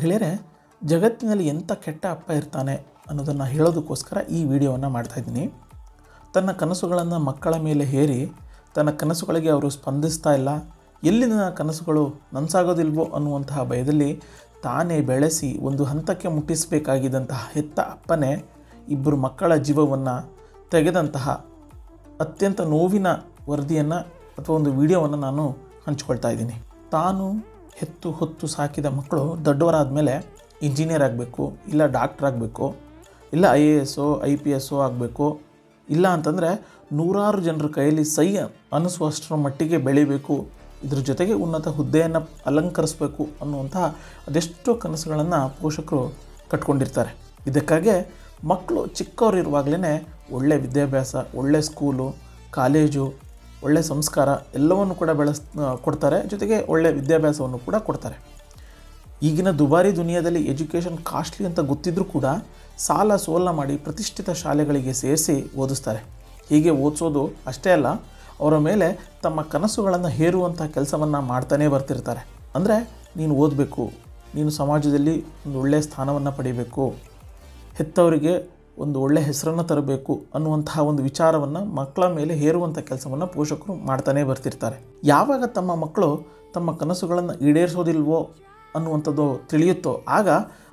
ಗೆಳೆಯರೆ, ಜಗತ್ತಿನಲ್ಲಿ ಎಂಥ ಕೆಟ್ಟ ಅಪ್ಪ ಇರ್ತಾನೆ ಅನ್ನೋದನ್ನು ಹೇಳೋದಕ್ಕೋಸ್ಕರ ಈ ವಿಡಿಯೋವನ್ನು ಮಾಡ್ತಾಯಿದ್ದೀನಿ ತನ್ನ ಕನಸುಗಳನ್ನು ಮಕ್ಕಳ ಮೇಲೆ ಹೇರಿ, ತನ್ನ ಕನಸುಗಳಿಗೆ ಅವರು ಸ್ಪಂದಿಸ್ತಾ ಇಲ್ಲ ಎಲ್ಲಿ ನನ್ನ ಕನಸುಗಳು ನನಸಾಗೋದಿಲ್ವೋ ಅನ್ನುವಂತಹ ಭಯದಲ್ಲಿ ತಾನೇ ಬೆಳೆಸಿ ಒಂದು ಹಂತಕ್ಕೆ ಮುಟ್ಟಿಸಬೇಕಾಗಿದ್ದಂತಹ ಹೆತ್ತ ಅಪ್ಪನೇ ಇಬ್ಬರು ಮಕ್ಕಳ ಜೀವವನ್ನು ತೆಗೆದಂತಹ ಅತ್ಯಂತ ನೋವಿನ ವರದಿಯನ್ನು ಅಥವಾ ಒಂದು ವಿಡಿಯೋವನ್ನು ನಾನು ಹಂಚ್ಕೊಳ್ತಾ ಇದ್ದೀನಿ. ತಾನು ಹೆತ್ತು ಹೊತ್ತು ಸಾಕಿದ ಮಕ್ಕಳು ದೊಡ್ಡವರಾದ ಮೇಲೆ ಇಂಜಿನಿಯರ್ ಆಗಬೇಕು, ಇಲ್ಲ ಡಾಕ್ಟ್ರ್ ಆಗಬೇಕು, ಇಲ್ಲ ಐ ಎ ಎಸ್ಸೋ ಐ ಪಿ ಎಸ್ಸೋ ಆಗಬೇಕು, ಇಲ್ಲ ಅಂತಂದರೆ ನೂರಾರು ಜನರ ಕೈಯಲ್ಲಿ ಸೈ ಅನ್ನಿಸುವಷ್ಟರ ಮಟ್ಟಿಗೆ ಬೆಳಿಬೇಕು. ಇದ್ರ ಜೊತೆಗೆ ಉನ್ನತ ಹುದ್ದೆಯನ್ನು ಅಲಂಕರಿಸಬೇಕು ಅನ್ನುವಂತಹ ಅದೆಷ್ಟೋ ಕನಸುಗಳನ್ನು ಪೋಷಕರು ಕಟ್ಕೊಂಡಿರ್ತಾರೆ. ಇದಕ್ಕಾಗೆ ಮಕ್ಕಳು ಚಿಕ್ಕವರಿರುವಾಗಲೇ ಒಳ್ಳೆಯ ವಿದ್ಯಾಭ್ಯಾಸ ಒಳ್ಳೆಯ ಸ್ಕೂಲು, ಕಾಲೇಜು ಒಳ್ಳೆಯ ಸಂಸ್ಕಾರ ಎಲ್ಲವನ್ನು ಕೂಡ ಬೆಳೆಸ್ ಕೊಡ್ತಾರೆ. ಜೊತೆಗೆ ಒಳ್ಳೆಯ ವಿದ್ಯಾಭ್ಯಾಸವನ್ನು ಕೂಡ ಕೊಡ್ತಾರೆ. ಈಗಿನ ದುಬಾರಿ ದುನಿಯಾದಲ್ಲಿ ಎಜುಕೇಷನ್ ಕಾಸ್ಟ್ಲಿ ಅಂತ ಗೊತ್ತಿದ್ರೂ ಕೂಡ ಸಾಲ ಸೋಲ ಮಾಡಿ ಪ್ರತಿಷ್ಠಿತ ಶಾಲೆಗಳಿಗೆ ಸೇರಿಸಿ ಓದಿಸ್ತಾರೆ. ಹೀಗೆ ಓದಿಸೋದು ಅಷ್ಟೇ ಅಲ್ಲ, ಅವರ ಮೇಲೆ ತಮ್ಮ ಕನಸುಗಳನ್ನು ಹೇರುವಂಥ ಕೆಲಸವನ್ನು ಮಾಡ್ತಾನೇ ಬರ್ತಿರ್ತಾರೆ. ಅಂದರೆ ನೀನು ಓದಬೇಕು, ನೀನು ಸಮಾಜದಲ್ಲಿ ಒಂದು ಒಳ್ಳೆಯ ಸ್ಥಾನವನ್ನು ಪಡಿಬೇಕು. ಹೆತ್ತವರಿಗೆ ಒಂದು ಒಳ್ಳೆಯ ಹೆಸರನ್ನು ತರಬೇಕು ಅನ್ನುವಂತಹ ಒಂದು ವಿಚಾರವನ್ನು ಮಕ್ಕಳ ಮೇಲೆ ಹೇರುವಂಥ ಕೆಲಸವನ್ನು ಪೋಷಕರು ಮಾಡ್ತಾನೇ ಬರ್ತಿರ್ತಾರೆ. ಯಾವಾಗ ತಮ್ಮ ಮಕ್ಕಳು ತಮ್ಮ ಕನಸುಗಳನ್ನು ಈಡೇರಿಸೋದಿಲ್ವೋ ಅನ್ನುವಂಥದ್ದು ತಿಳಿಯುತ್ತೋ, ಆಗ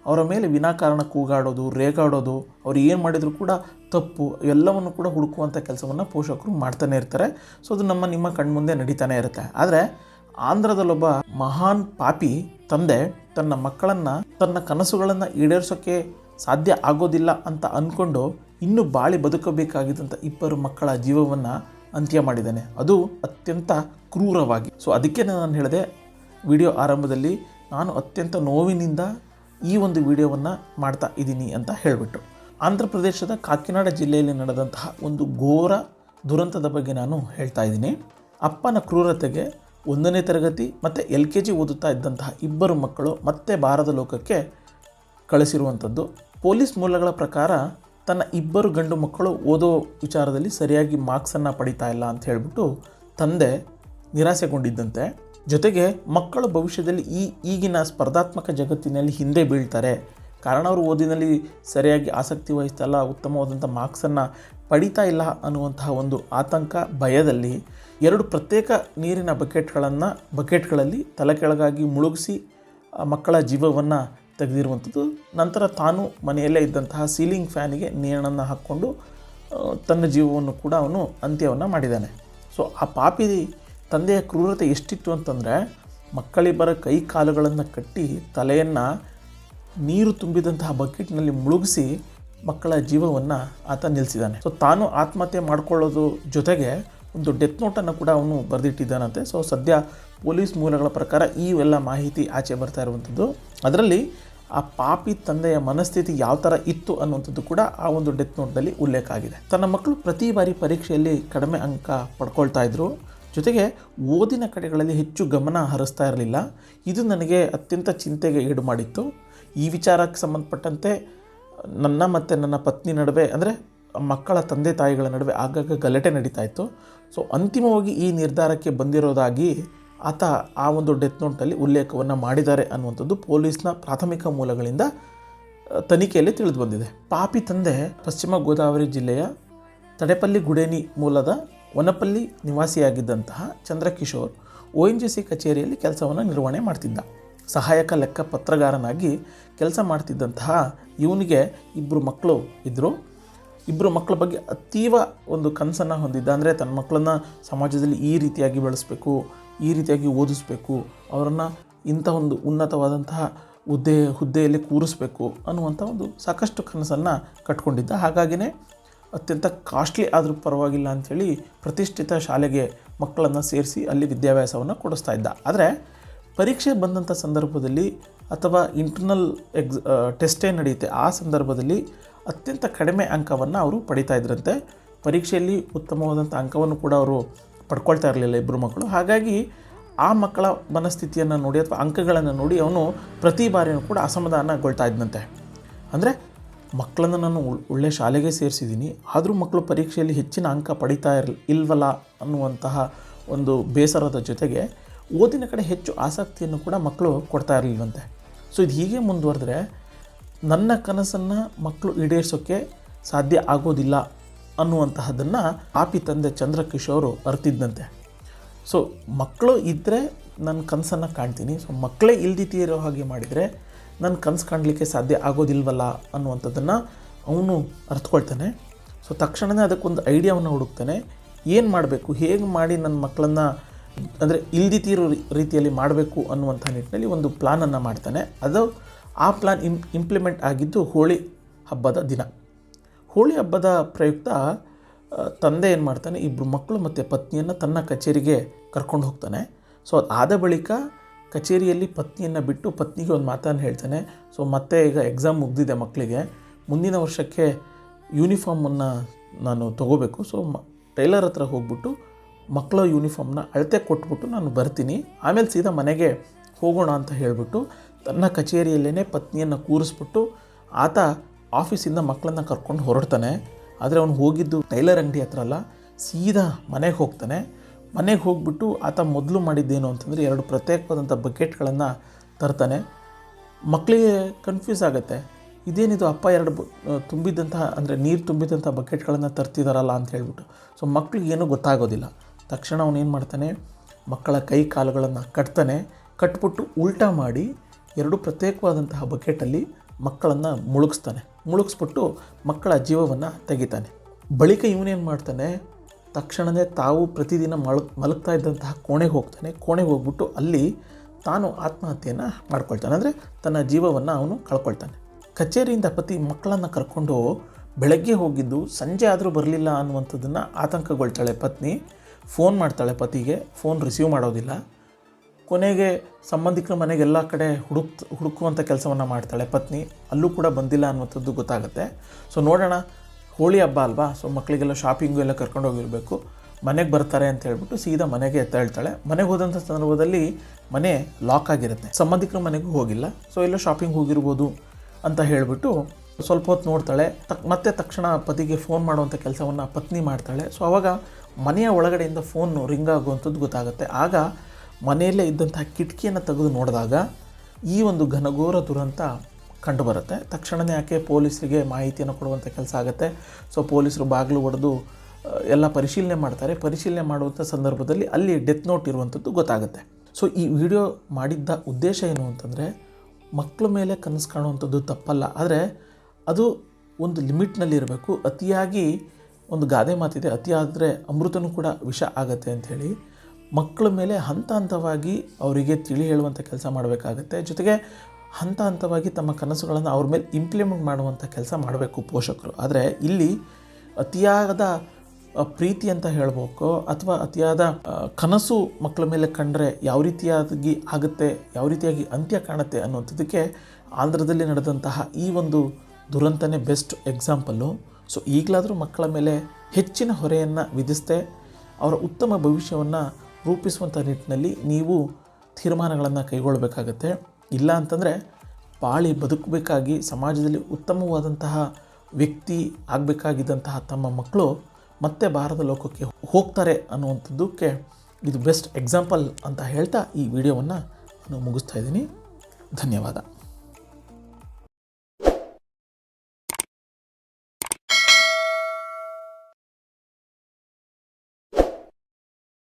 ಅವರ ಮೇಲೆ ವಿನಾಕಾರಣ ಕೂಗಾಡೋದು, ರೇಗಾಡೋದು, ಅವ್ರು ಏನು ಮಾಡಿದರೂ ಕೂಡ ತಪ್ಪು ಎಲ್ಲವನ್ನು ಕೂಡ ಹುಡುಕುವಂಥ ಕೆಲಸವನ್ನು ಪೋಷಕರು ಮಾಡ್ತಾನೆ ಇರ್ತಾರೆ. ಸೊ ಅದು ನಮ್ಮ ನಿಮ್ಮ ಕಣ್ಮುಂದೆ ನಡೀತಾನೆ ಇರುತ್ತೆ. ಆದರೆ ಆಂಧ್ರದಲ್ಲೊಬ್ಬ ಮಹಾನ್ ಪಾಪಿ ತಂದೆ ತನ್ನ ಮಕ್ಕಳನ್ನು ತನ್ನ ಕನಸುಗಳನ್ನು ಈಡೇರಿಸೋಕ್ಕೆ ಸಾಧ್ಯ ಆಗೋದಿಲ್ಲ ಅಂತ ಅಂದ್ಕೊಂಡು ಇನ್ನೂ ಬಾಳಿ ಬದುಕಬೇಕಾಗಿದ್ದಂಥ ಇಬ್ಬರು ಮಕ್ಕಳ ಜೀವವನ್ನು ಅಂತ್ಯ ಮಾಡಿದ್ದಾನೆ. ಅದು ಅತ್ಯಂತ ಕ್ರೂರವಾಗಿ. ಸೊ ಅದಕ್ಕೆ ನಾನು ಹೇಳಿದೆ, ವಿಡಿಯೋ ಆರಂಭದಲ್ಲಿ ನಾನು ಅತ್ಯಂತ ನೋವಿನಿಂದ ಈ ಒಂದು ವಿಡಿಯೋವನ್ನು ಮಾಡ್ತಾ ಇದ್ದೀನಿ ಅಂತ ಹೇಳಿಬಿಟ್ಟು. ಆಂಧ್ರ ಪ್ರದೇಶದ ಕಾಕಿನಾಡ ಜಿಲ್ಲೆಯಲ್ಲಿ ನಡೆದಂತಹ ಒಂದು ಘೋರ ದುರಂತದ ಬಗ್ಗೆ ನಾನು ಹೇಳ್ತಾ ಇದ್ದೀನಿ. ಅಪ್ಪನ ಕ್ರೂರತೆಗೆ ಒಂದನೇ ತರಗತಿ ಮತ್ತು ಎಲ್ ಕೆ ಜಿ ಓದುತ್ತಾ ಇದ್ದಂತಹ ಇಬ್ಬರು ಮಕ್ಕಳು ಮತ್ತೆ ಬಾರದ ಲೋಕಕ್ಕೆ ಕಳಿಸಿರುವಂಥದ್ದು ಪೊಲೀಸ್ ಮೂಲಗಳ ಪ್ರಕಾರ ತನ್ನ ಇಬ್ಬರು ಗಂಡು ಮಕ್ಕಳು ಓದೋ ವಿಚಾರದಲ್ಲಿ ಸರಿಯಾಗಿ ಮಾರ್ಕ್ಸನ್ನು ಪಡಿತಾ ಇಲ್ಲ ಅಂತ ಹೇಳಿಬಿಟ್ಟು ತಂದೆ ನಿರಾಸೆಗೊಂಡಿದ್ದಂತೆ. ಜೊತೆಗೆ ಮಕ್ಕಳ ಭವಿಷ್ಯದಲ್ಲಿ ಈ ಈಗಿನ ಸ್ಪರ್ಧಾತ್ಮಕ ಜಗತ್ತಿನಲ್ಲಿ ಹಿಂದೆ ಬೀಳ್ತಾರೆ. ಕಾರಣ ಅವರು ಓದಿನಲ್ಲಿ ಸರಿಯಾಗಿ ಆಸಕ್ತಿ ವಹಿಸ್ತಲ್ಲ ಉತ್ತಮವಾದಂಥ ಮಾರ್ಕ್ಸನ್ನು ಪಡಿತಾ ಇಲ್ಲ ಅನ್ನುವಂತಹ ಒಂದು ಆತಂಕ ಭಯದಲ್ಲಿ ಎರಡು ಪ್ರತ್ಯೇಕ ನೀರಿನ ಬಕೆಟ್ಗಳನ್ನು ಬಕೆಟ್ಗಳಲ್ಲಿ ತಲೆ ಕೆಳಗಾಗಿ ಮುಳುಗಿಸಿ ಮಕ್ಕಳ ಜೀವವನ್ನು ತೆಗೆದಿರುವಂಥದ್ದು. ನಂತರ ತಾನು ಮನೆಯಲ್ಲೇ ಇದ್ದಂತಹ ಸೀಲಿಂಗ್ ಫ್ಯಾನಿಗೆ ನೇಣನ್ನು ಹಾಕ್ಕೊಂಡು ತನ್ನ ಜೀವವನ್ನು ಕೂಡ ಅವನು ಅಂತ್ಯವನ್ನು ಮಾಡಿದ್ದಾನೆ. ಸೊ, ಆ ಪಾಪಿ ತಂದೆಯ ಕ್ರೂರತೆ ಎಷ್ಟಿತ್ತು ಅಂತಂದರೆ, ಮಕ್ಕಳಿಬ್ಬರ ಕೈ ಕಾಲುಗಳನ್ನು ಕಟ್ಟಿ ತಲೆಯನ್ನು ನೀರು ತುಂಬಿದಂತಹ ಬಕೆಟ್ನಲ್ಲಿ ಮುಳುಗಿಸಿ ಮಕ್ಕಳ ಜೀವವನ್ನು ಆತ ನಿಲ್ಲಿಸಿದ್ದಾನೆ. ಸೊ, ತಾನು ಆತ್ಮಹತ್ಯೆ ಮಾಡಿಕೊಳ್ಳೋದು ಜೊತೆಗೆ ಒಂದು ಡೆತ್ ನೋಟನ್ನು ಕೂಡ ಅವನು ಬರೆದಿಟ್ಟಿದ್ದಾನಂತೆ. ಸೊ, ಸದ್ಯ ಪೊಲೀಸ್ ಮೂಲಗಳ ಪ್ರಕಾರ ಈ ಎಲ್ಲ ಮಾಹಿತಿ ಆಚೆ ಬರ್ತಾ ಇರುವಂಥದ್ದು. ಅದರಲ್ಲಿ ಆ ಪಾಪಿ ತಂದೆಯ ಮನಸ್ಥಿತಿ ಯಾವ ಥರ ಇತ್ತು ಅನ್ನುವಂಥದ್ದು ಕೂಡ ಆ ಒಂದು ಡೆತ್ ನೋಟ್ನಲ್ಲಿ ಉಲ್ಲೇಖ ಆಗಿದೆ. ತನ್ನ ಮಕ್ಕಳು ಪ್ರತಿ ಬಾರಿ ಪರೀಕ್ಷೆಯಲ್ಲಿ ಕಡಿಮೆ ಅಂಕ ಪಡ್ಕೊಳ್ತಾ ಇದ್ರು. ಜೊತೆಗೆ ಓದಿನ ಕಡೆಗಳಲ್ಲಿ ಹೆಚ್ಚು ಗಮನ ಹರಿಸ್ತಾ ಇರಲಿಲ್ಲ. ಇದು ನನಗೆ ಅತ್ಯಂತ ಚಿಂತೆಗೆ ಈಡು ಮಾಡಿತ್ತು. ಈ ವಿಚಾರಕ್ಕೆ ಸಂಬಂಧಪಟ್ಟಂತೆ ನನ್ನ ಮತ್ತು ನನ್ನ ಪತ್ನಿ ನಡುವೆ ಅಂದರೆ ಮಕ್ಕಳ ತಂದೆ ತಾಯಿಗಳ ನಡುವೆ ಆಗಾಗ ಗಲಾಟೆ ನಡೀತಾ ಇತ್ತು. ಸೊ ಅಂತಿಮವಾಗಿ ಈ ನಿರ್ಧಾರಕ್ಕೆ ಬಂದಿರೋದಾಗಿ ಆತ ಆ ಒಂದು ಡೆತ್ ನೋಟಲ್ಲಿ ಉಲ್ಲೇಖವನ್ನು ಮಾಡಿದ್ದಾರೆ ಅನ್ನುವಂಥದ್ದು ಪೊಲೀಸ್ನ ಪ್ರಾಥಮಿಕ ಮೂಲಗಳಿಂದ ತನಿಖೆಯಲ್ಲಿ ತಿಳಿದು ಬಂದಿದೆ ಪಾಪಿ ತಂದೆ ಪಶ್ಚಿಮ ಗೋದಾವರಿ ಜಿಲ್ಲೆಯ ತಡೆಪಲ್ಲಿ ಗುಡೇನಿ ಮೂಲದ Vanapalli ನಿವಾಸಿಯಾಗಿದ್ದಂತಹ Chandrakishore O N G C ಕಚೇರಿಯಲ್ಲಿ ಕೆಲಸವನ್ನು ನಿರ್ವಹಣೆ ಮಾಡ್ತಿದ್ದ. ಸಹಾಯಕ ಲೆಕ್ಕ ಪತ್ರಗಾರನಾಗಿ ಕೆಲಸ ಮಾಡ್ತಿದ್ದಂತಹ ಇವನಿಗೆ ಇಬ್ಬರು ಮಕ್ಕಳು ಇದ್ದರು ಇಬ್ಬರು ಮಕ್ಕಳ ಬಗ್ಗೆ ಅತೀವ ಒಂದು ಕನಸನ್ನು ಹೊಂದಿದ್ದ, ಅಂದರೆ ತನ್ನ ಮಕ್ಕಳನ್ನು ಸಮಾಜದಲ್ಲಿ ಈ ರೀತಿಯಾಗಿ ಬೆಳೆಸಬೇಕು ಈ ರೀತಿಯಾಗಿ ಓದಿಸ್ಬೇಕು, ಅವರನ್ನು ಇಂಥ ಒಂದು ಉನ್ನತವಾದಂತಹ ಹುದ್ದೆ, ಹುದ್ದೆಯಲ್ಲಿ ಕೂರಿಸ್ಬೇಕು ಅನ್ನುವಂಥ ಒಂದು ಸಾಕಷ್ಟು ಕನಸನ್ನು ಕಟ್ಕೊಂಡಿದ್ದ. ಹಾಗಾಗಿನೇ ಅತ್ಯಂತ ಕಾಸ್ಟ್ಲಿ ಆದರೂ ಪರವಾಗಿಲ್ಲ ಅಂಥೇಳಿ ಪ್ರತಿಷ್ಠಿತ ಶಾಲೆಗೆ ಮಕ್ಕಳನ್ನು ಸೇರಿಸಿ ಅಲ್ಲಿ ವಿದ್ಯಾಭ್ಯಾಸವನ್ನು ಕೊಡಿಸ್ತಾ ಇದ್ದ. ಆದರೆ ಪರೀಕ್ಷೆ ಬಂದಂಥ ಸಂದರ್ಭದಲ್ಲಿ ಅಥವಾ ಇಂಟರ್ನಲ್ ಎಕ್ಸ್ ಟೆಸ್ಟೇ ನಡೆಯುತ್ತೆ, ಆ ಸಂದರ್ಭದಲ್ಲಿ ಅತ್ಯಂತ ಕಡಿಮೆ ಅಂಕವನ್ನು ಅವರು ಪಡಿತಾ ಇದ್ರಂತೆ. ಪರೀಕ್ಷೆಯಲ್ಲಿ ಉತ್ತಮವಾದಂಥ ಅಂಕವನ್ನು ಕೂಡ ಅವರು ಪಡ್ಕೊಳ್ತಾ ಇರಲಿಲ್ಲ ಇಬ್ಬರು ಮಕ್ಕಳು. ಹಾಗಾಗಿ ಆ ಮಕ್ಕಳ ಮನಸ್ಥಿತಿಯನ್ನು ನೋಡಿ ಅಥವಾ ಅಂಕಗಳನ್ನು ನೋಡಿ ಅವನು ಪ್ರತಿ ಬಾರಿಯೂ ಕೂಡ ಅಸಮಾಧಾನಗೊಳ್ತಾ ಇದ್ದಂತೆ ಅಂದರೆ ಮಕ್ಕಳನ್ನು ನಾನು ಒಳ್- ಒಳ್ಳೆ ಶಾಲೆಗೆ ಸೇರಿಸಿದ್ದೀನಿ, ಆದರೂ ಮಕ್ಕಳು ಪರೀಕ್ಷೆಯಲ್ಲಿ ಹೆಚ್ಚಿನ ಅಂಕ ಪಡಿತಾ ಇರ್, ಇಲ್ವಲ್ಲ ಅನ್ನುವಂತಹ ಒಂದು ಬೇಸರದ ಜೊತೆಗೆ ಓದಿನ ಕಡೆ ಹೆಚ್ಚು ಆಸಕ್ತಿಯನ್ನು ಕೂಡ ಮಕ್ಕಳು ಕೊಡ್ತಾ ಇರಲಿಲ್ಲವಂತೆ ಸೊ ಇದು ಹೀಗೆ ಮುಂದುವರೆದ್ರೆ ನನ್ನ ಕನಸನ್ನು ಮಕ್ಕಳು ಈಡೇರಿಸೋಕ್ಕೆ ಸಾಧ್ಯ ಆಗೋದಿಲ್ಲ ಅನ್ನುವಂತಹದ್ದನ್ನು ಆಪಿ ತಂದೆ ಚಂದ್ರಕಿಶೋರು ಅರ್ತಿದ್ದಂತೆ. ಸೊ ಮಕ್ಕಳು ಇದ್ದರೆ ನನ್ನ ಕನಸನ್ನು ಕಾಣ್ತೀನಿ. ಸೊ ಮಕ್ಕಳೇ ಇಲ್ದಿತಿರೋ ಹಾಗೆ ಮಾಡಿದರೆ ನನ್ನ ಕನಸು ಕಾಣಲಿಕ್ಕೆ ಸಾಧ್ಯ ಆಗೋದಿಲ್ವಲ್ಲ ಅನ್ನುವಂಥದ್ದನ್ನು ಅವನು ಅರ್ಥಕೊಳ್ತಾನೆ ಸೊ ತಕ್ಷಣವೇ ಅದಕ್ಕೊಂದು ಐಡಿಯಾವನ್ನು ಹುಡುಕ್ತಾನೆ. ಏನು ಮಾಡಬೇಕು? ಹೇಗೆ ಮಾಡಿ ನನ್ನ ಮಕ್ಕಳನ್ನು ಅಂದರೆ ಇಲ್ದಿತಿರೋ ರೀತಿಯಲ್ಲಿ ಮಾಡಬೇಕು ಅನ್ನುವಂಥ ನಿಟ್ಟಿನಲ್ಲಿ ಒಂದು ಪ್ಲಾನನ್ನು ಮಾಡ್ತಾನೆ. ಅದು ಆ ಪ್ಲಾನ್ ಇಂ ಇಂಪ್ಲಿಮೆಂಟ್ ಆಗಿದ್ದು ಹೋಳಿ ಹಬ್ಬದ ದಿನ. ಹೋಳಿ ಹಬ್ಬದ ಪ್ರಯುಕ್ತ ತಂದೆ ಏನು ಮಾಡ್ತಾನೆ ಇಬ್ಬರು ಮಕ್ಕಳು ಮತ್ತು ಪತ್ನಿಯನ್ನು ತನ್ನ ಕಚೇರಿಗೆ ಕರ್ಕೊಂಡು ಹೋಗ್ತಾನೆ. ಸೊ ಅದಾದ ಬಳಿಕ ಕಚೇರಿಯಲ್ಲಿ ಪತ್ನಿಯನ್ನು ಬಿಟ್ಟು ಪತ್ನಿಗೆ ಒಂದು ಮಾತನ್ನು ಹೇಳ್ತಾನೆ. ಸೊ ಮತ್ತೆ ಈಗ ಎಕ್ಸಾಮ್ ಮುಗ್ದಿದೆ ಮಕ್ಕಳಿಗೆ ಮುಂದಿನ ವರ್ಷಕ್ಕೆ ಯೂನಿಫಾರ್ಮನ್ನು ನಾನು ತೊಗೋಬೇಕು. ಸೊ ಮ, ಟೈಲರ್ ಹತ್ರ ಹೋಗ್ಬಿಟ್ಟು ಮಕ್ಕಳ ಯೂನಿಫಾರ್ಮ್ನ ಅಳತೆ ಕೊಟ್ಬಿಟ್ಟು ನಾನು ಬರ್ತೀನಿ. ಆಮೇಲೆ ಸೀದಾ ಮನೆಗೆ ಹೋಗೋಣ ಅಂತ ಹೇಳಿಬಿಟ್ಟು ತನ್ನ ಕಚೇರಿಯಲ್ಲೇ ಪತ್ನಿಯನ್ನು ಕೂರಿಸ್ಬಿಟ್ಟು ಆತ ಆಫೀಸಿಂದ ಮಕ್ಕಳನ್ನ ಕರ್ಕೊಂಡು ಹೊರಡ್ತಾನೆ. ಆದರೆ ಅವನು ಹೋಗಿದ್ದು ಟೈಲರ್ ಅಂಗಡಿ ಹತ್ರ ಅಲ್ಲ, ಸೀದಾ ಮನೆಗೆ ಹೋಗ್ತಾನೆ. ಮನೆಗೆ ಹೋಗ್ಬಿಟ್ಟು ಆತ ಮೊದಲು ಮಾಡಿದ್ದೇನು ಅಂತಂದರೆ ಎರಡು ಪ್ರತ್ಯೇಕವಾದಂಥ ಬಕೆಟ್ಗಳನ್ನು ತರ್ತಾನೆ. ಮಕ್ಕಳಿಗೆ ಕನ್ಫ್ಯೂಸ್ ಆಗುತ್ತೆ. ಇದೇನಿದು ಅಪ್ಪ ಎರಡು ಬ ತುಂಬಿದ್ದಂತಹ, ಅಂದರೆ ನೀರು ತುಂಬಿದಂಥ ಬಕೆಟ್ಗಳನ್ನು ತರ್ತಿದಾರಲ್ಲ ಅಂತ ಹೇಳ್ಬಿಟ್ಟು. ಸೊ ಮಕ್ಕಳಿಗೆ ಏನೂ ಗೊತ್ತಾಗೋದಿಲ್ಲ. ತಕ್ಷಣ ಅವನೇನು ಮಾಡ್ತಾನೆ, ಮಕ್ಕಳ ಕೈ ಕಾಲುಗಳನ್ನು ಕಟ್ತಾನೆ. ಕಟ್ಬಿಟ್ಟು ಉಲ್ಟಾ ಮಾಡಿ ಎರಡು ಪ್ರತ್ಯೇಕವಾದಂತಹ ಬಕೆಟಲ್ಲಿ ಮಕ್ಕಳನ್ನು ಮುಳುಗಿಸ್ತಾನೆ. ಮುಳುಗಿಸ್ಬಿಟ್ಟು ಮಕ್ಕಳ ಜೀವವನ್ನು ತೆಗಿತಾನೆ. ಬಳಿಕ ಇವನೇನು ಮಾಡ್ತಾನೆ? ತಕ್ಷಣವೇ ತಾವು ಪ್ರತಿದಿನ ಮಲ್ ಮಲಗ್ತಾ ಇದ್ದಂತಹ ಕೋಣೆಗೆ ಹೋಗ್ತಾನೆ. ಕೋಣೆಗೆ ಹೋಗ್ಬಿಟ್ಟು ಅಲ್ಲಿ ತಾನು ಆತ್ಮಹತ್ಯೆಯನ್ನು ಮಾಡ್ಕೊಳ್ತಾನೆ. ಅಂದರೆ ತನ್ನ ಜೀವವನ್ನು ಅವನು ಕಳ್ಕೊಳ್ತಾನೆ. ಕಚೇರಿಯಿಂದ ಪತಿ ಮಕ್ಕಳನ್ನು ಕರ್ಕೊಂಡು ಬೆಳಗ್ಗೆ ಹೋಗಿದ್ದು ಸಂಜೆ ಆದರೂ ಬರಲಿಲ್ಲ ಅನ್ನುವಂಥದ್ದನ್ನು ಆತಂಕಗೊಳ್ತಾಳೆ ಪತ್ನಿ. ಫೋನ್ ಮಾಡ್ತಾಳೆ ಪತಿಗೆ. ಫೋನ್ ರಿಸೀವ್ ಮಾಡೋದಿಲ್ಲ. ಕೊನೆಗೆ ಸಂಬಂಧಿಕರ ಮನೆಗೆ ಎಲ್ಲ ಕಡೆ ಹುಡುಕ್ ಹುಡುಕುವಂಥ ಕೆಲಸವನ್ನು ಮಾಡ್ತಾಳೆ ಪತ್ನಿ. ಅಲ್ಲೂ ಕೂಡ ಬಂದಿಲ್ಲ ಅನ್ನುವಂಥದ್ದು ಗೊತ್ತಾಗುತ್ತೆ. ಸೊ ನೋಡೋಣ. ಹೋಳಿ ಹಬ್ಬ ಅಲ್ವಾ? ಸೊ ಮಕ್ಕಳಿಗೆಲ್ಲ ಶಾಪಿಂಗು ಎಲ್ಲ ಕರ್ಕೊಂಡು ಹೋಗಿರಬೇಕು. ಮನೆಗೆ ಬರ್ತಾರೆ ಅಂತ ಹೇಳ್ಬಿಟ್ಟು ಸೀದಾ ಮನೆಗೆ ಎತ್ತ ಹೇಳ್ತಾಳೆ. ಮನೆಗೆ ಹೋದಂಥ ಸಂದರ್ಭದಲ್ಲಿ ಮನೆ ಲಾಕ್ ಆಗಿರುತ್ತೆ. ಸಂಬಂಧಿಕರ ಮನೆಗೂ ಹೋಗಿಲ್ಲ. ಸೊ ಎಲ್ಲ ಶಾಪಿಂಗ್ ಹೋಗಿರ್ಬೋದು ಅಂತ ಹೇಳಿಬಿಟ್ಟು ಸ್ವಲ್ಪ ಹೊತ್ತು ನೋಡ್ತಾಳೆ. ತಕ್, ಮತ್ತೆ ತಕ್ಷಣ ಪತಿಗೆ ಫೋನ್ ಮಾಡುವಂಥ ಕೆಲಸವನ್ನು ಪತ್ನಿ ಮಾಡ್ತಾಳೆ. ಸೊ ಅವಾಗ ಮನೆಯ ಒಳಗಡೆಯಿಂದ ಫೋನು ರಿಂಗ್ ಆಗುವಂಥದ್ದು ಗೊತ್ತಾಗುತ್ತೆ. ಆಗ ಮನೆಯಲ್ಲೇ ಇದ್ದಂತಹ ಕಿಟಕಿಯನ್ನು ತೆಗೆದು ನೋಡಿದಾಗ ಈ ಒಂದು ಘನಘೋರ ದುರಂತ ಕಂಡುಬರುತ್ತೆ. ತಕ್ಷಣವೇ ಯಾಕೆ ಪೊಲೀಸರಿಗೆ ಮಾಹಿತಿಯನ್ನು ಕೊಡುವಂಥ ಕೆಲಸ ಆಗುತ್ತೆ. ಸೊ, ಪೊಲೀಸರು ಬಾಗಿಲು ಹೊಡೆದು ಎಲ್ಲ ಪರಿಶೀಲನೆ ಮಾಡ್ತಾರೆ. ಪರಿಶೀಲನೆ ಮಾಡುವಂಥ ಸಂದರ್ಭದಲ್ಲಿ ಅಲ್ಲಿ ಡೆತ್ ನೋಟ್ ಇರುವಂಥದ್ದು ಗೊತ್ತಾಗುತ್ತೆ. ಸೊ, ಈ ವಿಡಿಯೋ ಮಾಡಿದ್ದ ಉದ್ದೇಶ ಏನು ಅಂತಂದರೆ ಮಕ್ಕಳ ಮೇಲೆ ಕನಸು ಕಾಣುವಂಥದ್ದು ತಪ್ಪಲ್ಲ. ಆದರೆ ಅದು ಒಂದು ಲಿಮಿಟ್ನಲ್ಲಿ ಇರಬೇಕು. ಅತಿಯಾಗಿ ಒಂದು ಗಾದೆ ಮಾತಿದೆ. ಅತಿಯಾದರೆ ಅಮೃತನೂ ಕೂಡ ವಿಷ ಆಗತ್ತೆ ಅಂಥೇಳಿ ಮಕ್ಕಳ ಮೇಲೆ ಹಂತ ಹಂತವಾಗಿ ಅವರಿಗೆ ತಿಳಿ ಹೇಳುವಂಥ ಕೆಲಸ ಮಾಡಬೇಕಾಗತ್ತೆ. ಜೊತೆಗೆ ಹಂತ ಹಂತವಾಗಿ ತಮ್ಮ ಕನಸುಗಳನ್ನು ಅವ್ರ ಮೇಲೆ ಇಂಪ್ಲಿಮೆಂಟ್ ಮಾಡುವಂಥ ಕೆಲಸ ಮಾಡಬೇಕು ಪೋಷಕರು. ಆದರೆ ಇಲ್ಲಿ ಅತಿಯಾದ ಪ್ರೀತಿ ಅಂತ ಹೇಳ್ಬೇಕು ಅಥವಾ ಅತಿಯಾದ ಕನಸು ಮಕ್ಕಳ ಮೇಲೆ ಕಂಡರೆ ಯಾವ ರೀತಿಯಾಗಿ ಆಗುತ್ತೆ, ಯಾವ ರೀತಿಯಾಗಿ ಅಂತ್ಯ ಕಾಣುತ್ತೆ ಅನ್ನುವಂಥದ್ದಕ್ಕೆ ಆಂಧ್ರದಲ್ಲಿ ನಡೆದಂತಹ ಈ ಒಂದು ದುರಂತನೇ ಬೆಸ್ಟ್ ಎಕ್ಸಾಂಪಲ್ಲು. ಸೊ, ಈಗಲಾದರೂ ಮಕ್ಕಳ ಮೇಲೆ ಹೆಚ್ಚಿನ ಹೊರೆಯನ್ನು ವಿಧಿಸ್ತೇ ಅವರ ಉತ್ತಮ ಭವಿಷ್ಯವನ್ನು ರೂಪಿಸುವಂಥ ನಿಟ್ಟಿನಲ್ಲಿ ನೀವು ತೀರ್ಮಾನಗಳನ್ನು ಕೈಗೊಳ್ಳಬೇಕಾಗತ್ತೆ. ಇಲ್ಲ ಅಂತಂದರೆ ಬಾಳಿ ಬದುಕಬೇಕಾಗಿ, ಸಮಾಜದಲ್ಲಿ ಉತ್ತಮವಾದಂತಹ ವ್ಯಕ್ತಿ ಆಗಬೇಕಾಗಿದ್ದಂತಹ ತಮ್ಮ ಮಕ್ಕಳು ಮತ್ತೆ ಭಾರತ ಲೋಕಕ್ಕೆ ಹೋಗ್ತಾರೆ ಅನ್ನುವಂಥದ್ದಕ್ಕೆ ಇದು ಬೆಸ್ಟ್ ಎಕ್ಸಾಂಪಲ್ ಅಂತ ಹೇಳ್ತಾ ಈ ವಿಡಿಯೋವನ್ನು ನಾನು ಮುಗಿಸ್ತಾ ಇದ್ದೀನಿ. ಧನ್ಯವಾದ.